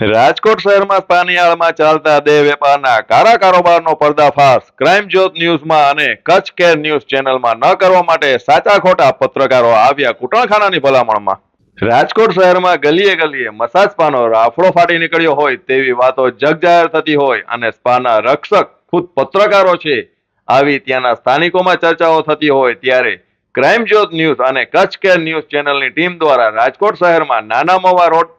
રાજકોટ શહેરમાં પાનીયાળમાં ચાલતા દેહ વેપારના કારા કારોબારનો પર્દાફાશ ક્રાઇમ જ્યોત ન્યૂઝમાં અને કચ્છ કેર ન્યૂઝ ચેનલમાં ન કરવા માટે સાચા ખોટા પત્રકારો આવ્યા કૂટણખાનાની ભલામણમાં. રાજકોટ શહેરમાં ગલીએ ગલીએ મસાજ સ્પાનો રાફડો ફાટી નીકળ્યો હોય તેવી વાતો જગજાહેર થતી હોય અને સ્પાના રક્ષક ખુદ પત્રકારો છે. આવી ત્યાંના સ્થાનિકોમાં ચર્ચાઓ થતી હોય ત્યારે ક્રાઇમ જ્યોત ન્યૂઝ અને કચ્છ કેર ન્યૂઝ ચેનલની ટીમ દ્વારા રાજકોટ શહેરમાં નાના મોવા રોડ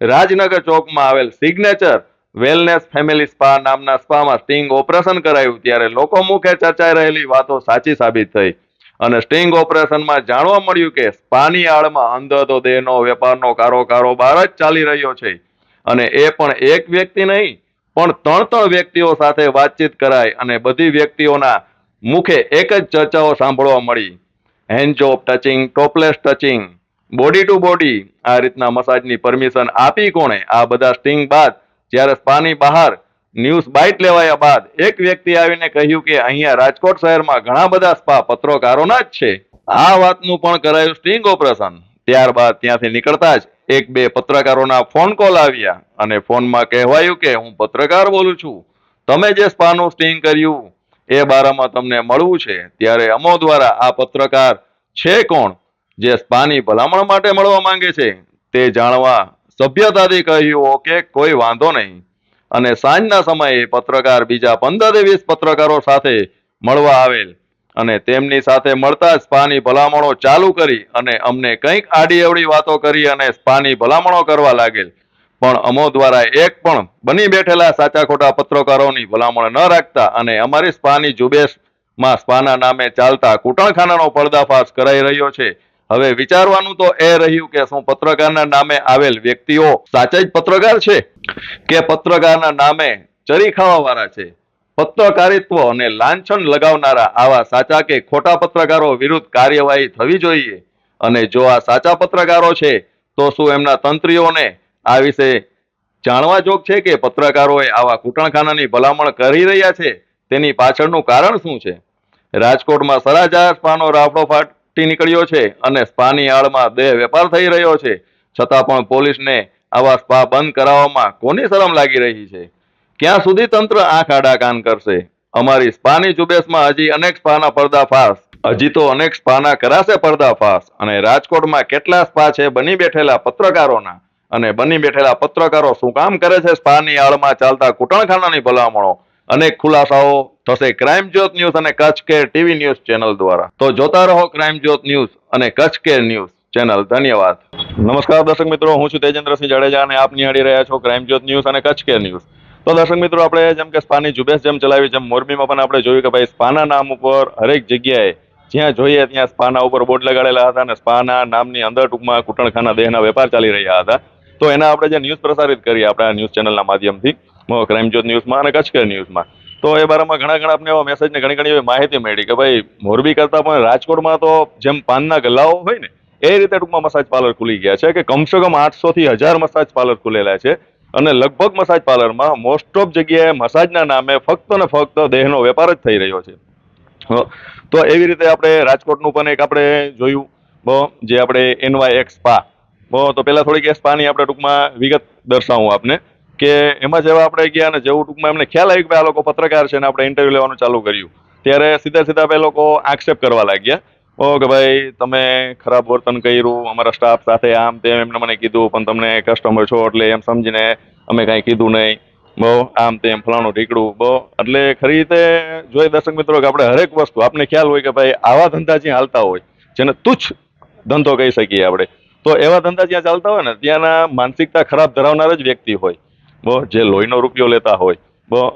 રાજનગર ચોકમાં આવેલ સિગ્નેચર વેલનેસ ફેમિલી સ્પા નામના સ્પામાં સ્ટિંગ ઓપરેશન કરાયું ત્યારે લોકો મુખે ચર્ચાઈ રહેલી વાતો સાચી સાબિત થઈ. અને સ્ટિંગ ઓપરેશનમાં જાણવા મળ્યું કે સ્પાની આડમાં અંધતો દેહનો વેપારનો કારો કારોબાર જ ચાલી રહ્યો છે. અને એ પણ એક વ્યક્તિ નહીં, પણ ત્રણ ત્રણ વ્યક્તિઓ સાથે વાતચીત કરાઈ અને બધી વ્યક્તિઓના મુખે એક જ ચર્ચાઓ સાંભળવા મળી. Hand job touching topless touching body to body આ રીતના મસાજની પરમિશન આપી કોણે? આ બધા સ્ટિંગ બાદ, જ્યારે સ્પાની બહાર ન્યૂઝ બાઇટ લેવાયા બાદ, એક વ્યક્તિ આવીને કહ્યું કે અહીંયા રાજકોટ શહેરમાં ઘણા બધા સ્પા પત્રકારોના જ છે. આ વાતનું પણ કરાયું સ્ટિંગ ઓપરેશન ત્યારબાદ ત્યાંથી નીકળતા જ એક બે પત્રકારોના ફોન કોલ આવ્યા અને ફોનમાં કહેવાયું કે, હું પત્રકાર બોલું છું. તમે જે સ્પાનું સ્ટિંગ કર્યું, એ બારામાં તમને મળવું છે. ત્યારે અમો દ્વારા આ પત્રકાર છે કોણ? જે સ્પાની ભલામણ માટે મળવા માંગે છે, તે જાણવા સભ્યતાથી કહ્યું ઓકે કોઈ વાંધો નહીં. અને સાંજના સમયે પત્રકાર બીજા પંદર વીસ પત્રકારો સાથે મળવા આવેલ. અને તેમની સાથે મળતા સ્પાની ભલામણો ચાલુ કરી અને અમને કંઈક આડી અવડી વાતો કરી અને સ્પાની ભલામણો કરવા લાગેલ. પણ અમો દ્વારા એક પણ બની બેઠેલા સાચા ખોટા પત્રકારોની ભલામણ ન રાખતા અને અમારી સ્પાની ઝુંબેશમાં સ્પાના નામે ચાલતા કૂટણખાનાનો પર્દાફાશ કરાઈ રહ્યો છે. હવે વિચારવાનું તો એ રહ્યું કે શું પત્રકારના નામે આવેલ વ્યક્તિઓ સાચા જ પત્રકાર છે કે પત્રકારના નામે ચરી ખાવાવાળા છે? પત્રકારિત્વ અને લાંછન લગાવનારા આવા સાચા કે ખોટા પત્રકારો વિરુદ્ધ કાર્યવાહી થવી જોઈએ? અને જો આ સાચા પત્રકારો છે, તો શું એમના તંત્રીઓને આ વિશે જાણવા જોગ છે કે પત્રકારોએ આવા કૂટણખાનાની ભલામણ કરી રહ્યા છે? તેની પાછળનું કારણ શું છે? રાજકોટમાં સરાજાર સ્પાનો રાફડો ફાટી નીકળ્યો છે અને સ્પાની આડમાં દેહ વેપાર થઈ રહ્યો છે. છતાં પણ પોલીસને આવા સ્પા બંધ કરાવવામાં કોની શરમ લાગી રહી છે? ક્યાં સુધી તંત્ર આંખ આડા કાન કરશે? અમારી સ્પાની ઝુંબેશમાં હજી અનેક સ્પાના પર્દાફાશ. હજી તો અનેક સ્પાના કરાશે પર્દાફાશ. અને રાજકોટમાં કેટલા સ્પા છે બની બેઠેલા પત્રકારોના? અને બની બેઠેલા પત્રકારો શું કામ કરે છે? સ્પાની આળમાં ચાલતા કૂટણખાનાની ભલામણો. અનેક ખુલાસાઓ થશે ક્રાઇમ જ્યોત ન્યૂઝ અને Kutch care TV news channel દ્વારા. તો જોતા રહો ક્રાઇમ જ્યોત ન્યૂઝ અને કચ્છ કેર ન્યૂઝ ચેનલ ધન્યવાદ. નમસ્કાર દર્શક મિત્રો, હું છું તેજેન્દ્રસિંહ જાડેજા અને આપ નિહાળી રહ્યા છો ક્રાઇમ જ્યોત ન્યૂઝ અને કચ્છ કેર ન્યૂઝ તો દર્શક મિત્રો, આપણે જેમ કે સ્પાની ઝુંબેશ જેમ ચલાવી, જેમ મોરબીમાં પણ આપણે જોયું કે ભાઈ સ્પાના નામ ઉપર હરેક જગ્યાએ જ્યાં જોઈએ ત્યાં સ્પાના ઉપર બોર્ડ લગાડેલા હતા અને સ્પાના નામની અંદર ટૂંકમાં કૂટણખાના દેહના વેપાર ચાલી રહ્યા હતા. તો એના આપણે જે ન્યૂઝ પ્રસારિત કરીએ આપણા ન્યૂઝ ચેનલના માધ્યમથી ક્રાઇમ જ્યોત ન્યૂઝમાં અને કચ્છ કેર ન્યૂઝમાં તો એ બારામાં ઘણા ઘણા આપણે એવા મેસેજ ને ઘણી ઘણી એવી માહિતી મળી કે ભાઈ, મોરબી કરતા પણ રાજકોટમાં તો જેમ પાનના ગલ્લાઓ હોય ને, એ રીતે ટૂંકમાં મસાજ પાર્લર ખુલી ગયા છે કે કમસે કમ આઠસો થી હજાર મસાજ પાર્લર ખુલેલા છે અને લગભગ મસાજ પાર્લરમાં મોસ્ટ ઓફ જગ્યાએ મસાજના નામે ફક્ત ને ફક્ત દેહનો વેપાર જ થઈ રહ્યો છે. તો એવી રીતે આપણે રાજકોટનું પણ એક આપણે જોયું બ જે આપણે એનવાય એક્સ સ્પા તો પહેલા થોડીક એ સ્પાની આપણે ટૂંકમાં વિગત દર્શાવું આપને. કે એમાં જેવા આપણે ગયા અને જેવું ટૂંકમાં એમને ખ્યાલ આવ્યું કે આ લોકો પત્રકાર છે અને આપણે ઇન્ટરવ્યુ લેવાનું ચાલુ કર્યું. ત્યારે સીધા સીધા બે લોકો આક્ષેપ કરવા લાગ્યા. ઓ કે ભાઈ, તમે ખરાબ વર્તન કર્યું, અમારા સ્ટાફ સાથે આમ તેમ એમને મને કીધું, પણ તમને કસ્ટમર છો એટલે એમ સમજીને અમે કાંઈ કીધું નહીં. બહુ આમ તેમ ફલાણું ઢીકડું, બહુ. એટલે ખરી રીતે જોઈએ દર્શક મિત્રો કે આપણે હરેક વસ્તુ, આપને ખ્યાલ હોય કે ભાઈ આવા ધંધા જ્યાં હાલતા હોય, જેને તુચ્છ ધંધો કહી શકીએ આપણે. તો એવા ધંધા જ્યાં ચાલતા હોય ને, ત્યાંના માનસિકતા ખરાબ ધરાવનાર જ વ્યક્તિ હોય. જે લોહીનો રૂપિયો લેતા હોય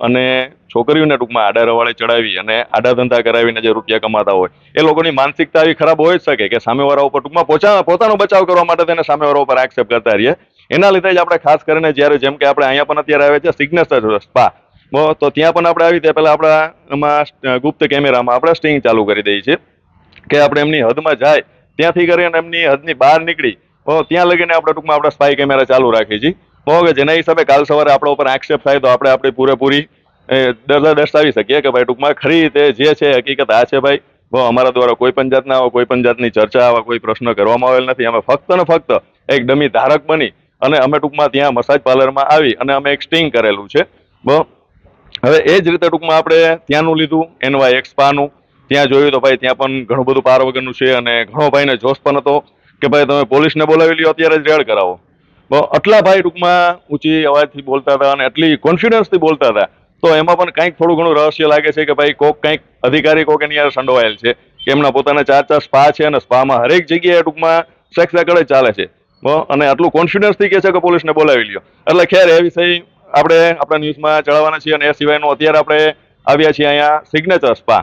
અને છોકરીઓને ટૂંકમાં આડા રવાળે ચડાવી અને આડા ધંધા કરાવીને જે રૂપિયા કમાતા હોય, એ લોકોની માનસિકતા આવી ખરાબ હોઈ શકે કે સામેવાળા ઉપર ટૂંકમાં પોચા, પોતાનો બચાવ કરવા માટે તેને સામેવાળા ઉપર આક્ષેપ કરતા રહીએ. એના લીધે જ આપણે ખાસ કરીને જ્યારે જેમ કે આપણે અહીંયા પણ અત્યારે આવે છે સિગ્નેચર સ્પા તો ત્યાં પણ આપણે આવી તે પહેલાં આપણા એમાં ગુપ્ત કેમેરામાં આપણે સ્ટિંગ ચાલુ કરી દઈએ છીએ કે આપણે એમની હદમાં જાય, ત્યાંથી કરીને એમની હદની બહાર નીકળી ત્યાં લગીને આપણે ટૂંકમાં આપણા સ્પાય કેમેરા ચાલુ રાખીએ છીએ બહુ કે જેના હિસાબે કાલ સવારે આપણા ઉપર આક્ષેપ થાય તો આપણે આપણી પૂરેપૂરી દર્શાવી શકીએ કે ભાઈ ટૂંકમાં ખરી રીતે જે છે હકીકત આ છે ભાઈ. અમારા દ્વારા કોઈ પણ જાતના આવા, કોઈ પણ જાતની ચર્ચા આવા કોઈ પ્રશ્ન કરવામાં આવેલ નથી. અમે ફક્ત ને ફક્ત એક ડમી ધારક બની અને અમે ટૂંકમાં ત્યાં મસાજ પાર્લરમાં આવી અને અમે એક સ્ટિંગ કરેલું છે. હવે એ જ રીતે ટૂંકમાં આપણે ત્યાંનું લીધું, એનવાય એક સ્પાનું ત્યાં જોયું તો ભાઈ ત્યાં પણ ઘણું બધું પાર વગરનું છે અને ઘણો ભાઈને જોશ પણ હતો કે ભાઈ તમે પોલીસને બોલાવી લ્યો, અત્યારે જ રેડ કરાવો. આટલા ભાઈ ટૂંકમાં ઊંચી અવાજથી બોલતા હતા અને આટલી કોન્ફિડન્સથી બોલતા હતા. તો એમાં પણ કંઈક થોડું ઘણું રહસ્ય લાગે છે કે ભાઈ કોક કંઈક અધિકારી કોક એની યાર સંડોવાયેલ છે. કે એમના પોતાના ચાર ચાર સ્પા છે અને સ્પામાં હરેક જગ્યાએ ટૂંકમાં સેક્સ રેકર્ડ ચાલે છે. અને આટલું કોન્ફિડન્સથી કહે છે કે પોલીસને બોલાવી લ્યો. એટલે ખેર એ વિષય આપણે આપણા ન્યૂઝમાં ચડાવવાના છીએ અને એ સિવાયનું અત્યારે આપણે આવ્યા છીએ અહીંયા સિગ્નેચર સ્પા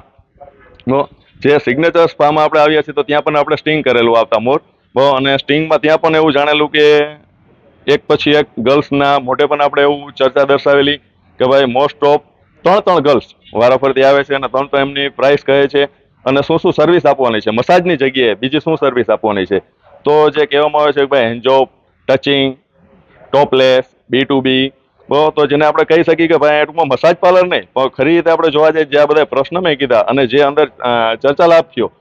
જે સિગ્નેચર સ્પામાં આપણે આવ્યા છીએ તો ત્યાં પણ આપણે સ્ટિંગ કરેલું આવતા મોર. અને સ્ટિંગમાં ત્યાં પણ એવું જાણેલું કે એક પછી એક ગર્લ્સના મોઢે પણ આપણે એવું ચર્ચા દર્શાવેલી કે ભાઈ મોસ્ટ ઓફ ત્રણ ત્રણ ગર્લ્સ વારાફરતી આવે છે અને ત્રણ તો એમની પ્રાઇસ કહે છે અને શું શું સર્વિસ આપવાની છે? મસાજની જગ્યાએ બીજી શું સર્વિસ આપવાની છે? તો જે કહેવામાં આવે છે કે ભાઈ handjob touching topless B to B તો જેને આપણે કહી શકીએ કે ભાઈ ટૂંકમાં મસાજ પાર્લર નહીં, પણ ખરી રીતે આપણે જોવા જઈએ જે આ બધા પ્રશ્ન મેં કીધા અને જે અંદર ચર્ચા લાભ થયો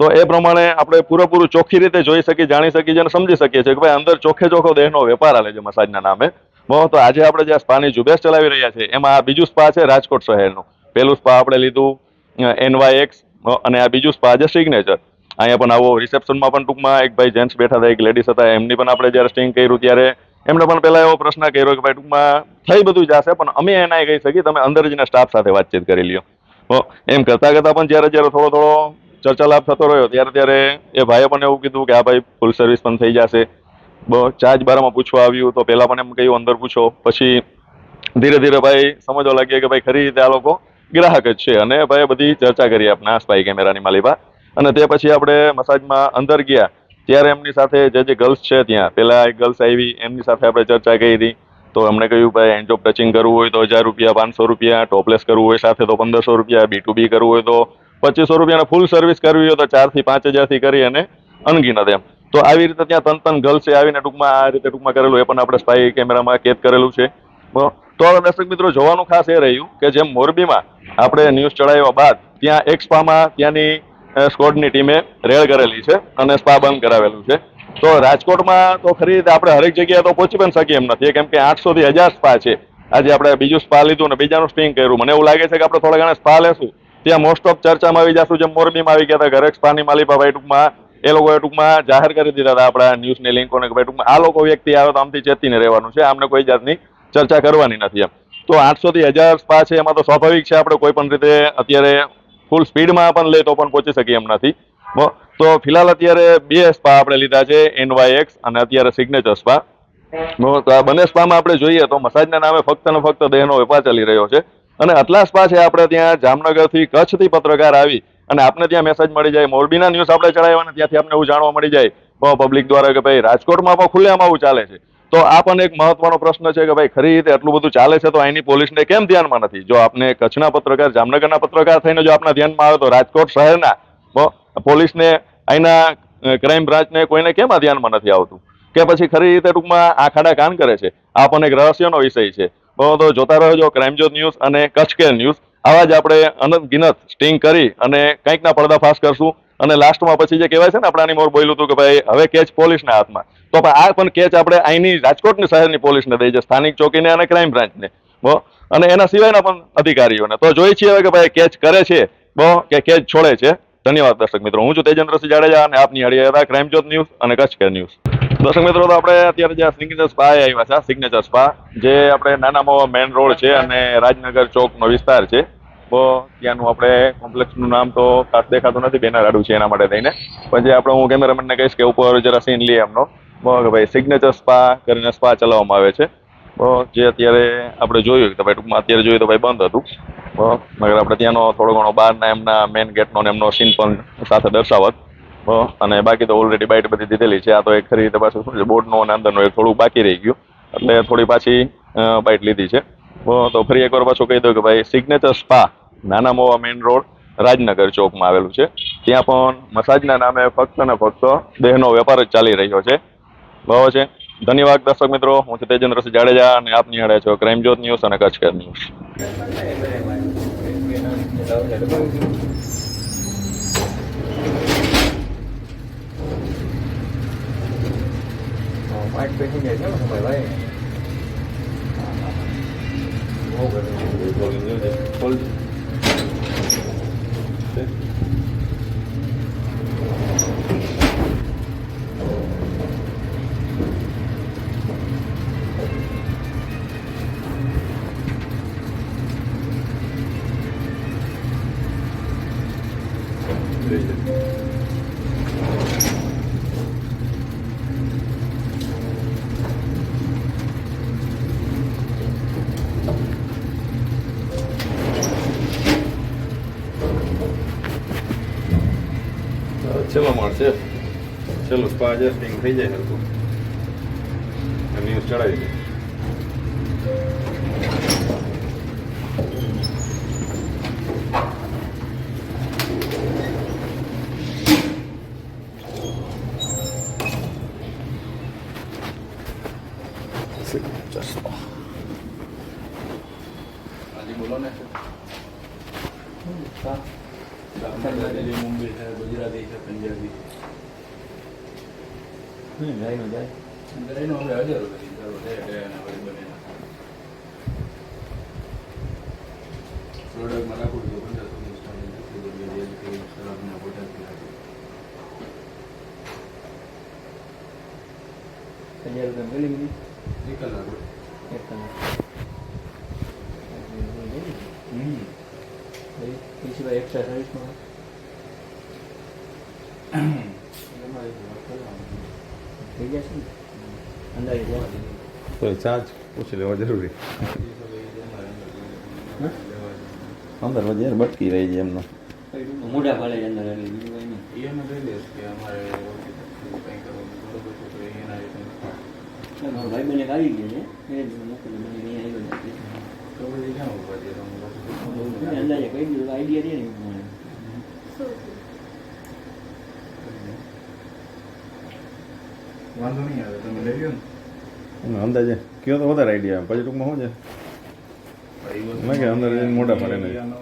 તો એ પ્રમાણે આપણે પૂરેપૂરું ચોખ્ખી રીતે જોઈ શકીએ, જાણી શકીએ છીએ અને સમજી શકીએ છીએ કે ભાઈ અંદર ચોખ્ખે ચોખ્ખો દેહનો વેપાર હાલે છે મસાજના નામે. તો આજે આપણે જે સ્પાની ઝુંબેશ ચલાવી રહ્યા છે એમાં આ બીજું સ્પા છે રાજકોટ શહેરનું. પહેલું સ્પા આપણે લીધું એનવાય એક્સ અને આ બીજું સ્પા છે સિગ્નેચર. અહીંયા પણ આવો રિસેપ્શનમાં પણ ટૂંકમાં એક ભાઈ જેન્ટ્સ બેઠા હતા, એક લેડીઝ હતા, એમની પણ આપણે જ્યારે સ્ટિંગ કર્યું ત્યારે એમણે પણ પહેલાં એવો પ્રશ્ન કર્યો કે ભાઈ ટૂંકમાં થઈ બધું જશે, પણ અમે એના કહી શકીએ, તમે અંદર જઈને સ્ટાફ સાથે વાતચીત કરી લ્યો. એમ કરતાં કરતાં પણ જ્યારે જ્યારે થોડો થોડો ચર્ચા લાભ થતો રહ્યો, ત્યારે ત્યારે એ ભાઈએ પણ એવું કીધું કે, આ ભાઈ ફૂલ સર્વિસ પણ થઈ જશે. ચાર્જ બારામાં પૂછવા આવ્યું તો પહેલા પણ એમ કહ્યું, અંદર પૂછો. પછી ધીરે ધીરે ભાઈ સમજવા લાગ્યા કે, ભાઈ, ખરી રીતે આ લોકો ગ્રાહક જ છે. અને ભાઈ બધી ચર્ચા કરી આપણા સ્પાઈ કેમેરાની માલિકા અને તે પછી આપણે મસાજમાં અંદર ગયા. ત્યારે એમની સાથે જે જે ગર્લ્સ છે ત્યાં, પહેલાં એક ગર્લ્સ આવી, એમની સાથે આપણે ચર્ચા કરી તો એમણે કહ્યું, ભાઈ ઓફ ટચિંગ કરવું હોય તો હજાર રૂપિયા, પાંચસો રૂપિયા ટોપલેસ કરવું હોય સાથે તો પંદરસો રૂપિયા બી ટુ બી કરવું હોય તો પચીસો રૂપિયાના ફૂલ સર્વિસ કરવી હોય તો ચારથી પાંચ હજારથી કરી અને અનગિનત એમ. તો આવી રીતે ત્યાં તન તન ગર્લ્સે આવીને ટૂંકમાં આ રીતે ટૂંકમાં કરેલું એ પણ આપણે સ્પાઈ કેમેરામાં કેદ કરેલું છે. તો દર્શક મિત્રો જોવાનું ખાસ એ રહ્યું કે જેમ મોરબીમાં આપણે ન્યૂઝ ચડાવ્યા બાદ ત્યાં એક સ્પામાં ત્યાંની સ્કોડની ટીમે રેડ કરેલી છે અને સ્પા બંધ કરાવેલું છે. તો રાજકોટમાં તો ખરી રીતે આપણે હરેક જગ્યાએ તો પહોંચી પણ શકીએ એમ નથી. કેમ કે આઠસો થી હજાર સ્પા છે. આજે આપણે બીજું સ્પા લીધું અને બીજાનું સ્પિંગ કર્યું. મને એવું લાગે છે કે આપણે થોડા ઘણા સ્પા લેશું. ત્યાં મોસ્ટ ઓફ ચર્ચામાં આવી જશું. જેમ મોરબીમાં આવી ગયા હતા ઘરેક સ્પાની માલિપા ભાઈ ટૂંકમાં. એ લોકોએ ટૂંકમાં જાહેર કરી દીધા હતા આપણા ન્યૂઝની લિંકોને કે ભાઈ ટૂંકમાં આ લોકો વ્યક્તિ આવે તો આમથી ચેતીને રહેવાનું છે. આમને કોઈ જાતની ચર્ચા કરવાની નથી એમ. તો આઠસો થી હજાર સ્પા છે એમાં તો સ્વાભાવિક છે આપણે કોઈ પણ રીતે અત્યારે ફૂલ સ્પીડમાં પણ લે તો પણ પહોંચી શકીએ એમ નથી. તો ફિલહાલ અત્યારે બે સ્પા આપણે લીધા છે એનવાય એક્સ અને અત્યારે સિગ્નેચર સ્પા. બંને સ્પામાં આપણે જોઈએ તો મસાજના નામે ફક્ત ને ફક્ત દેહનો વેપાર ચાલી રહ્યો છે. અને આટલા સ્પા છે આપણે ત્યાં જામનગરથી કચ્છથી પત્રકાર આવી અને આપને ત્યાં મેસેજ મળી જાય. મોરબીના ન્યૂઝ આપણે ચડાવ્યા ત્યાંથી આપણે એવું જાણવા મળી જાય. પબ્લિક દ્વારા કે ભાઈ રાજકોટમાં પણ ખુલ્લેમાં આવું ચાલે છે. તો આ પણ એક મહત્વનો પ્રશ્ન છે કે ભાઈ ખરી રીતે આટલું બધું ચાલે છે તો અહીંની પોલીસને કેમ ધ્યાનમાં નથી? જો આપને કચ્છના પત્રકાર, જામનગરના પત્રકાર થઈને જો આપના ધ્યાનમાં આવે તો રાજકોટ શહેરના પોલીસને અહીંના ક્રાઇમ બ્રાન્ચને કોઈને કેમ આ ધ્યાનમાં નથી આવતું? કે પછી ખરી રીતે ટૂંકમાં આખાડા ખાડા કાન કરે છે? આ પણ એક રહસ્યનો વિષય છે. તો જોતા રહેજો ક્રાઇમ જોત ન્યૂઝ અને કચ્છ કેર ન્યૂઝ આવા જ આપણે અનંત ગિનત સ્ટિંગ કરી અને કંઈકના પડદાફાશ કરશું. અને લાસ્ટમાં પછી જે કહેવાય છે ને, આપણાની મોર બોલ્યું હતું કે ભાઈ, હવે કેચ પોલીસના હાથમાં. તો આ પણ કેચ આપણે અહીંની રાજકોટની શહેરની પોલીસને દઈ છે, સ્થાનિક ચોકીને અને ક્રાઇમ બ્રાન્ચને બહુ અને એના સિવાયના પણ અધિકારીઓને. તો જોઈએ છીએ હવે કે ભાઈ કેચ કરે છે બો કે કેચ છોડે છે? ધન્યવાદ દર્શક મિત્રો. હું છું તેજેન્દ્રસિંહ જાડેજા અને આપની હળી હતા ક્રાઇમ જોત ન્યૂઝ અને કચ્છ કેર ન્યૂઝ દર્શક મિત્રો, તો આપણે અત્યારે જે સિગ્નેચર સ્પા આવ્યા છે સિગ્નેચર સ્પા જે આપણે નાનામાં મેન રોડ છે અને રાજનગર ચોકનો વિસ્તાર છે, તો ત્યાંનું આપણે કોમ્પ્લેક્સનું નામ તો ખાસ દેખાતું નથી, બેનર આડું છે એના માટે થઈને. પણ જે આપણે હું કેમેરામેનને કહીશ કે ઉપર જરા સીન લઈએ એમનો. કે ભાઈ સિગ્નેચર સ્પા કરીને સ્પા ચલાવવામાં આવે છે. તો જે અત્યારે આપણે જોયું કે ભાઈ ટૂંકમાં અત્યારે જોયું તો ભાઈ બંધ હતું. મગર આપણે ત્યાંનો થોડો ઘણો બહારના એમના મેઇન ગેટનો એમનો સીન પણ સાથે દર્શાવત. અને બાકી તો ઓલરેડી બાઇટ બધી દીધેલી છે. આ તો એક ખરી રીતે પાછું શું છે બોર્ડનો અને અંદરનો એક થોડું બાકી રહી ગયું. એટલે થોડી પાછી બાઇટ લીધી છે. તો ફરી એકવાર પાછું કહી દઉં કે ભાઈ સિગ્નેચર સ્પા નાના મોવા મેઇન રોડ રાજનગર ચોકમાં આવેલું છે. ત્યાં પણ મસાજના નામે ફક્ત ને ફક્ત દેહનો વેપાર જ ચાલી રહ્યો છે. બરાબર છે? ધન્યવાદ દર્શક મિત્રો, હું છું તેજેન્દ્રસિંહ જાડેજા અને આપ નિહાળે છો ક્રાઇમ જ્યોત ન્યૂઝ અને કચ્છ કેર ન્યૂઝ પાંચ પેસેન્જર કેમ સમય ભાઈ બહુ ગરમી સ્પા એડજસ્ટિંગ થઈ જાય હતું ન્યૂઝ ચડાવી દે આજે બોલો ને દિલ્હી મુંબઈ છે ગુજરાતી છે પંજાબી જાય જાય? અંદર એનો અમે હજારો કરો છે એટલે વળી બને પ્રોડક્ટમાં ટકા શરાબના બોટલ હજાર રૂપિયા મળી ગઈ એક કલાક હમ. એ સિવાય એક્સ્ટ્રા સર્વિસમાં એમાં એક વાત કરવાની. થઈ જશે ને? અંદાજે ત્યાં તો ચાર્જ પૂછી લેવા જરૂરી. અંદર વજે બટકી રહી જાય એમનો. મોઢા પાડે છે અંદર કંઈ કંઈ છે ભાઈ બને આવી ગયો છે એ જ મોકલી મને અહીં આવ્યો નથી. તો પછી ક્યાં ઊભા છે તમે પાછું એને અંદાજે કહી દીધું આઈડિયા દે ને મને વાંધો નહીં આવે તમે લઈ લ્યો ને. અંદાજે કયો તો વધારે આઈડિયા પછી ટૂંકમાં શું છે? મેં કે અંદર જઈને મોઢા પાડે નહીં.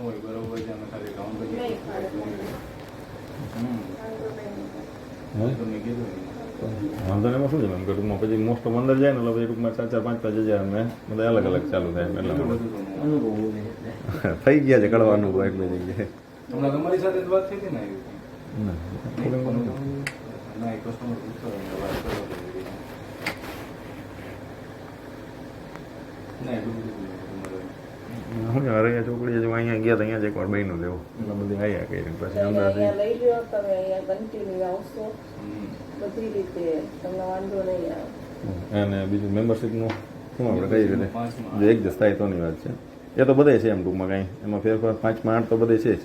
વાંધો નહીં એમાં શું છે? એમ કે ટૂંકમાં પછી મોસ્ટ ઓફ અંદર જાય ને એટલે પછી ટૂંકમાં ચાર ચાર પાંચ પાંચ હજાર ને બધા અલગ અલગ ચાલુ થાય એટલા માટે થઈ ગયા છે કડવાનું એક એટલે જગ્યાએ. હમણાં તમારી સાથે વાત થઈ હતી ને ના, કસ્ટમર પૂછતો એમને વાત કરો ના એટલું બધું તમારે હું અહીંયા જો અહીંયા ગયા તો અહીંયા જ એકવાર બહેનું લેવું. એટલે બધી આયા કરી પછી તમે લઈ લ્યો તમે અહીંયા કન્ટિન્યુ આવશો. બધી રીતે તમને વાંધો નહીં આવે. અને બીજું મેમ્બરશીપનું શું આપણે કઈ રીતે. જો થાય તોની વાત છે. એ તો બધે છે એમ ટૂંકમાં કાંઈ. એમાં ફેરફાર પાંચમાં આઠ તો બધે છે જ.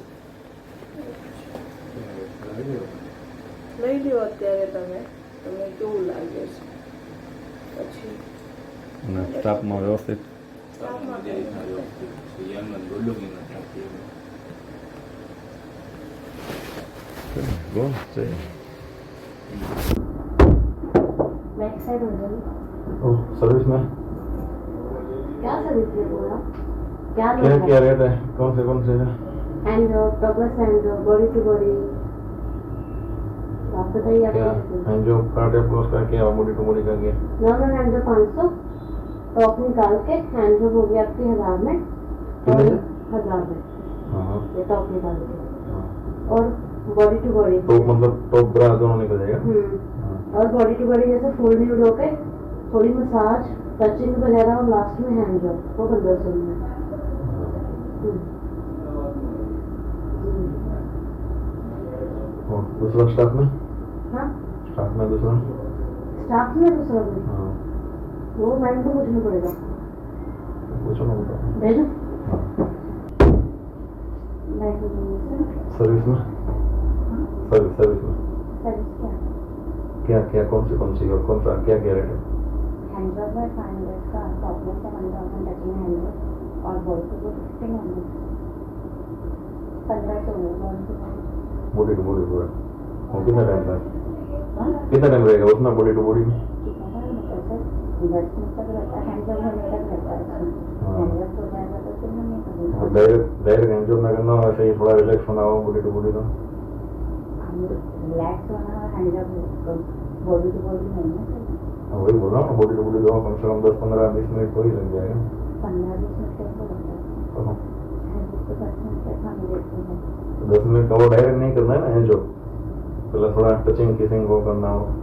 લઈ લ્યો અત્યારે તમે. તમને કેવું લાગે છે? પછી અને સ્ટાફમાં વ્યવસ્થિત સ્ટાફમાં જે રીતના વ્યવસ્થિત છે, એમને ડોલોગી નથી આપતી એમને. ગો છે बैक साइड हो जाएगी सर्विस में क्या सर्विस है बोला क्या क्या लोग क्या रेट है कौन से कौन से है and progress and body to body आप बताइए क्या आप एंड जो कार्ड है उसका क्या मोटी टू मोटी का क्या नॉर्मल हैंड जो पाँच सौ टॉप निकाल के हैंड जो हो गया आपकी हज़ार में और हज़ार में। हाँ हाँ। ये टॉप निकाल के। हाँ। और बॉडी टू बॉडी तो मतलब टॉप ब्रा दोनों निकल जाएगा? हम्म। और बॉडी टू बॉडी जैसे फुल न्यूड होके थोड़ी मसाज टचिंग वगैरह और लास्ट में हैंड जॉब वो पंद्रह सौ में। हम्म। और दूसरा स्टाफ में? हाँ? स्टाफ में दूसरा? स्टाफ में दूसरा वो मैम को पूछना पड़ेगा पूछो ना बताओ भेजो हाँ सर्विस में सर्विस सर्विस में सर्विस क्या क्या क्या कौन सी कौन सी और कौन सा क्या क्या रेट है हैंड है फाइव हंड्रेड का टॉपलेस का वन थाउज़ेंड टचिंग हंड्रेड और बॉल को फिफ्टीन हंड्रेड पंद्रह सौ बॉल को बॉडी टू बॉडी पूरा कितना टाइम हाँ कितना टाइम रहेगा उतना बॉडी टू बॉडी में जो मैं करना हो ऐसे ही थोड़ा रिलैक्स होना हो बॉडी टू बॉडी तो। हाँ, वही बोल रहा हूँ बॉडी टू बॉडी दो कम से कम दस पंद्रह बीस मिनट तो ही लग जाएगा। हाँ। दस मिनट का वो डायरेक्ट नहीं करना है ना जो? पहले थोड़ा टचिंग किसिंग वो करना हो।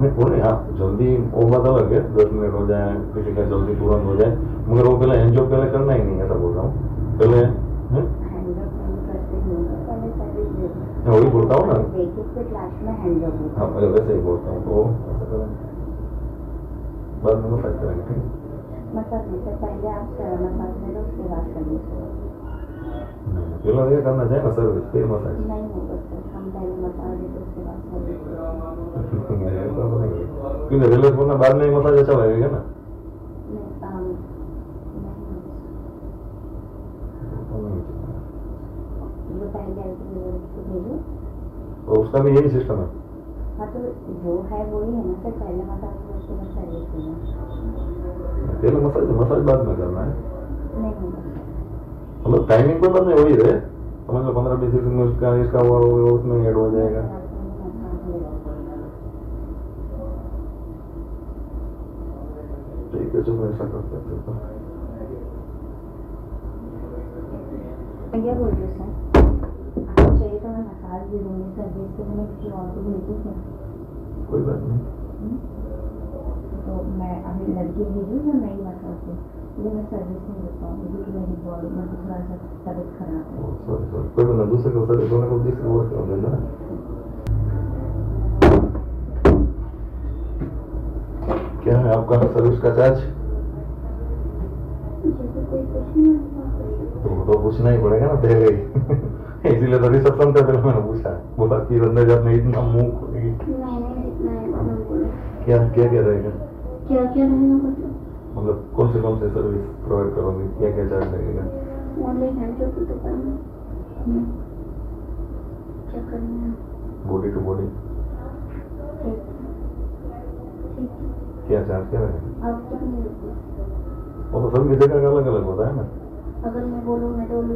नहीं पूरे हाँ जल्दी वो तो बता लगे दस मिनट हो जाए किसी का जल्दी तुरंत हो जाए मगर वो पहले एंजॉय पहले करना ही नहीं ऐसा बोल रहा हूँ। पहले मैं हाँ, वही बोलता हूँ ना। हाँ। मैं वैसे ही बोलता हूँ तो ऐसा करें। बाद में मसाज करेंगे ठीक है? तो पहले आप मसाज करो उसके बाद करेंगे हाँ, पहले ये करना चाहिए ना सर्विस फिर मसाज। नहीं होगा सर हम पहले मसाज કેને રેલવે કોના બાર નહીં મતા मसाज अच्छा लगेगा ना तो उसका भी यही सिस्टम है हाँ तो जो है वो ही है ना सर पहले मसाज उसको मसाज पहले मसाज मसाज बाद में करना है नहीं मतलब टाइमिंग को मतलब वही है समझ लो पंद्रह बीस दिन में उसका इसका हुआ उसमें ऐड हो जाएगा ठीक है चलो ऐसा करते हैं फिर तो। बोल रहे सर। आपको चाहिए तो मैं मसाज दे दूँगी सर्विस के लिए किसी और को भेजूँ क्या कोई बात नहीं। हम्म? तो मैं अभी लड़की भेजूँ या नई मसाज दूँ? ये मैं सर्विस नहीं दे पाऊँगी क्योंकि मेरी बॉडी में थोड़ा सा तबीयत खराब है। सॉरी सॉरी कोई नहीं दूसरे को सर दोनों को दूसरे को कर क्या है आपका सर्विस का चार्ज? तो नहीं तो तो पूछना ही पड़ेगा ना पहले ही। इसीलिए तो रिसेप्शन पे पहले मैंने पूछा। बोला कि अंदर जाने इतना मुँह खोलेगी। क्या क्या क्या रहेगा? क्या क्या रहेगा मतलब मतलब कौन से कौन से सर्विस प्रोवाइड करोगे? क्या क्या चार्ज लगेगा? की बॉडी टू बॉडी ठीक ठीक है? क्या नहीं रुको वो तो सबकी जगह का अलग अलग होता है ना। अगर मैं बोलूँ मैं डोलू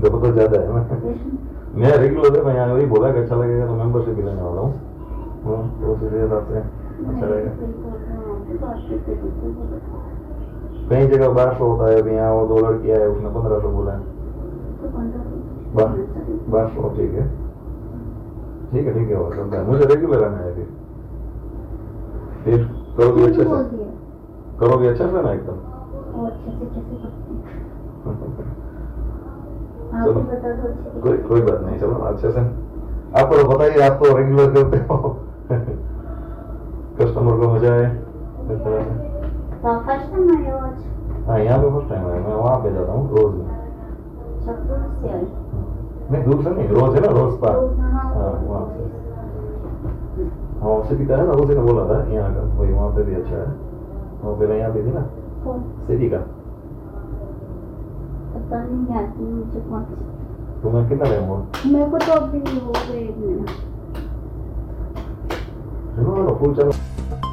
तो तो तो ज़्यादा है ना। मैं। रेगुलर है मैं यहाँ वही बोला कि अच्छा लगेगा तो मेंबरशिप लेने वाला हूँ। हाँ, तो उसी हिसाब से अच्छा रहेगा कई जगह बारह सौ होता है अभी यहाँ वो दो लड़कियाँ है उसने पंद्रह सौ बोला है। बारह सौ ठीक है। ठीक है ठीक है वो चलता है मुझे रेगुलर आना है फिर फिर करोगे अच्छे से करोगे अच्छे से ना एकदम? अच्छे हैं। अच्छे कोई कोई बात नहीं चलो अच्छे से आपको तो बताइए आप तो रेगुलर करते हो। कस्टमर को मज़ा आए। तो आप हो यहाँ पे फ़र्स्ट टाइम आया मैं वहाँ पे जाता हूँ रोज। आए? नहीं दूर से नहीं रोज है ना रोज पार हाँ वहाँ से भी है ना उसी ने बोला था यहाँ का वही वहाँ पे भी अच्छा है वो पहले यहाँ पे थी ना कौन सिटी का पता नहीं आती मुझे कौन सी तुम्हें कितना टाइम हुआ मेरे को तो अभी हो गए एक महीना चलो फुल चलो